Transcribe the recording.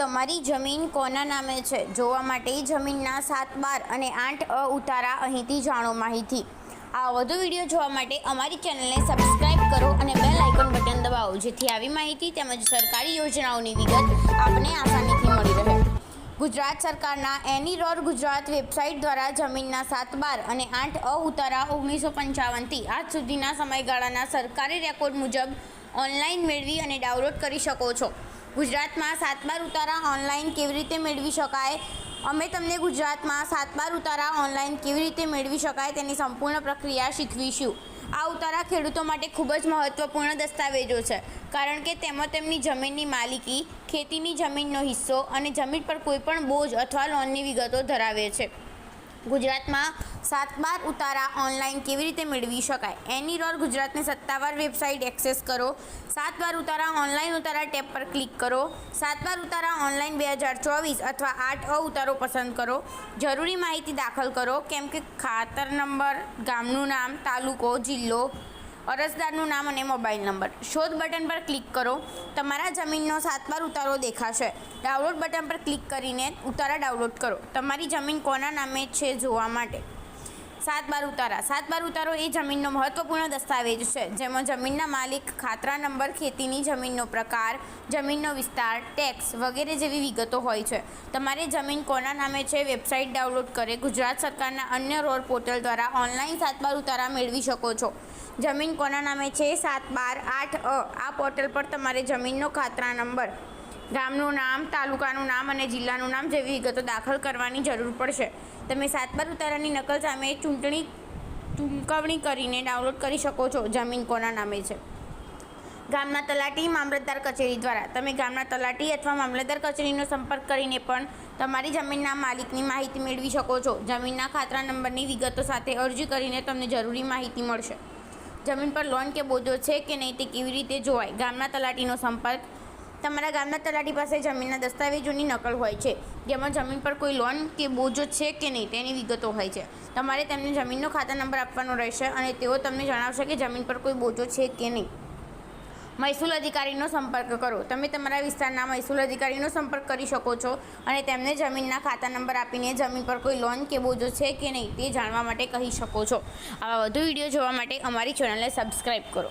તમારી જમીન કોના નામે છે? જોવા માટે જમીનના સાત બાર અને આઠ અ ઉતારા અહીંથી જાણો માહિતી. આ વધુ વીડિયો જોવા માટે અમારી ચેનલને સબસ્ક્રાઇબ કરો અને બેલ આઇકોન બટન દબાવો, જેથી આવી માહિતી તેમજ સરકારી યોજનાઓની વિગત આપને આસાનીથી મળી રહે. ગુજરાત સરકારના એની રોર ગુજરાત વેબસાઇટ દ્વારા જમીનના સાત બાર અને આઠ અ ઉતારા ઓગણીસો પંચાવનથી આજ સુધીના સમયગાળાના સરકારી રેકોર્ડ મુજબ ઓનલાઈન મેળવી અને ડાઉનલોડ કરી શકો છો. ગુજરાતમાં સાત બાર ઉતારા ઓનલાઈન કેવી રીતે મેળવી શકાય? અમે તમને ગુજરાતમાં સાત બાર ઉતારા ઓનલાઈન કેવી રીતે મેળવી શકાય તેની સંપૂર્ણ પ્રક્રિયા શીખવીશું. આ ઉતારા ખેડૂતો માટે ખૂબ જ મહત્વપૂર્ણ દસ્તાવેજો છે, કારણ કે તેમાં તેમની જમીનની માલિકી, ખેતીની જમીનનો હિસ્સો અને જમીન પર કોઈપણ બોજ અથવા લોનની વિગતો ધરાવે છે. ગુજરાતમાં સાત બાર ઉતારા ઓનલાઈન કેવી રીતે મેળવી શકાય? એની રોર ગુજરાતની સત્તાવાર વેબસાઇટ એક્સેસ કરો. સાત બાર ઉતારા ઓનલાઈન ઉતારા ટેબ પર ક્લિક કરો. સાત બાર ઉતારા ઓનલાઈન બે હજાર ચોવીસ અથવા આઠ અ ઉતારો પસંદ કરો. જરૂરી માહિતી દાખલ કરો, કેમ કે ખાતર નંબર, ગામનું નામ, તાલુકો, જિલ્લો અરજદારનું નામ અને મોબાઈલ નંબર. શોધ બટન પર ક્લિક કરો. તમારા જમીનનો સાતબાર ઉતારો દેખાશે. ડાઉનલોડ બટન પર ક્લિક કરીને ઉતારા ડાઉનલોડ કરો. તમારી જમીન કોના નામે છે જોવા માટે? સાત બાર ઉતારા. સાત બાર ઉતારો એ જમીનનો મહત્વપૂર્ણ દસ્તાવેજ છે. જેમાં જમીનના માલિક, ખાતરા નંબર, ખેતીની જમીનનો પ્રકાર, જમીનનો વિસ્તાર, ટેક્સ વગેરે જેવી વિગતો હોય છે. તમારે જમીન કોના નામે છે વેબસાઇટ ડાઉનલોડ કરે, ગુજરાત સરકારના અન્ય રોડ પોર્ટલ દ્વારા ઓનલાઈન સાત બાર ઉતારા મેળવી શકો છો. જમીન કોના નામે છે? સાત બાર આઠ અ. આ પોર્ટલ પર તમારે જમીનનો ખાતરા નંબર, ગામનું નામ, તાલુકાનું નામ અને જિલ્લાનું નામ જેવી વિગતો દાખલ કરવાની જરૂર પડશે. તમે સાત બાર ઉતારાની નકલ સામે ચૂંટણી ચૂકવણી કરીને ડાઉનલોડ કરી શકો છો જમીન કોના નામે છે. ગામના તલાટી મામલતદાર કચેરી દ્વારા. તમે ગામના તલાટી અથવા મામલતદાર કચેરીનો સંપર્ક કરીને પણ તમારી જમીનના માલિકની માહિતી મેળવી શકો છો. જમીનના ખાતરા નંબરની વિગતો સાથે અરજી કરીને તમને જરૂરી માહિતી મળશે. જમીન પર લોન કે બોજો છે કે નહીં તે કેવી રીતે જોવાય? ગામના તલાટીનો સંપર્ક તમારા ગામના તલાટી પાસે જમીનના દસ્તાવેજોની નકલ હોય છે. જેમાં જમીન પર કોઈ લોન કે બોજો છે કે નહીં તેની વિગતો હોય છે. તમારે તેમને જમીનનો ખાતા નંબર આપવાનો રહેશે અને તેઓ તમને જણાવશે કે જમીન પર કોઈ બોજો છે કે નહીં. મહેસૂલ અધિકારીનો સંપર્ક કરો. તમે તમારા વિસ્તારના મહેસૂલ અધિકારીનો સંપર્ક કરી શકો છો અને તેમને જમીનના ખાતા નંબર આપીને જમીન પર કોઈ લોન કે બોજો છે કે નહીં તે જાણવા માટે કહી શકો છો. આવા વધુ વીડિયો જોવા માટે અમારી ચેનલને સબસ્ક્રાઈબ કરો.